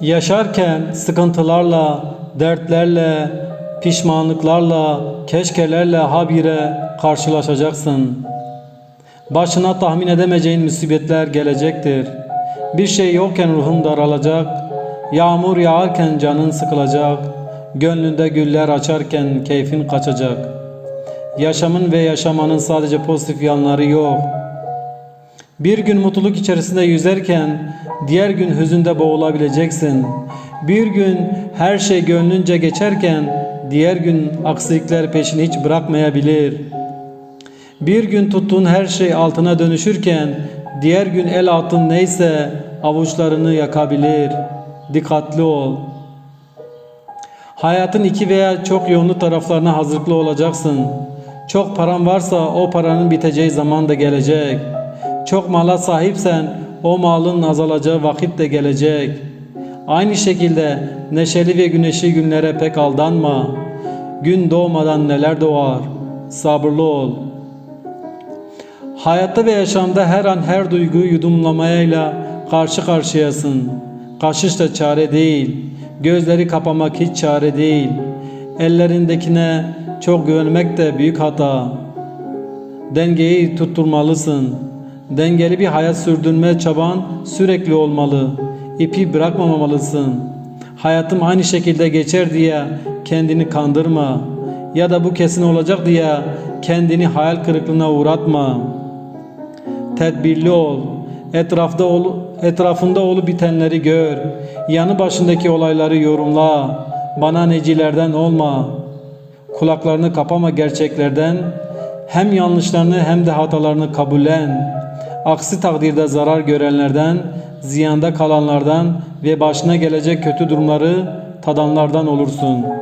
Yaşarken sıkıntılarla, dertlerle, pişmanlıklarla, keşkelerle habire karşılaşacaksın. Başına tahmin edemeyeceğin musibetler gelecektir. Bir şey yokken ruhun daralacak, yağmur yağarken canın sıkılacak, gönlünde güller açarken keyfin kaçacak. Yaşamın ve yaşamanın sadece pozitif yanları yok. Bir gün mutluluk içerisinde yüzerken diğer gün hüzünde boğulabileceksin. Bir gün her şey gönlünce geçerken diğer gün aksilikler peşini hiç bırakmayabilir. Bir gün tuttuğun her şey altına dönüşürken diğer gün el altın neyse avuçlarını yakabilir. Dikkatli ol. Hayatın iki veya çok yoğunlu taraflarına hazırlıklı olacaksın. Çok paran varsa o paranın biteceği zaman da gelecek. Çok mala sahipsen o malın azalacağı vakit de gelecek. Aynı şekilde neşeli ve güneşli günlere pek aldanma. Gün doğmadan neler doğar. Sabırlı ol. Hayatta ve yaşamda her an her duyguyu yudumlamayla karşı karşıyasın. Kaşış da çare değil. Gözleri kapamak hiç çare değil. Ellerindekine çok güvenmek de büyük hata. Dengeyi tutturmalısın. Dengeli bir hayat sürdürme çaban sürekli olmalı. İpi bırakmamalısın. Hayatım aynı şekilde geçer diye kendini kandırma. Ya da bu kesin olacak diye kendini hayal kırıklığına uğratma. Tedbirli ol. Etrafta ol, etrafında olup bitenleri gör. Yanı başındaki olayları yorumla. Bana necilerden olma. Kulaklarını kapama gerçeklerden. Hem yanlışlarını hem de hatalarını kabullen. Aksi takdirde zarar görenlerden, ziyanda kalanlardan ve başına gelecek kötü durumları tadanlardan olursun.''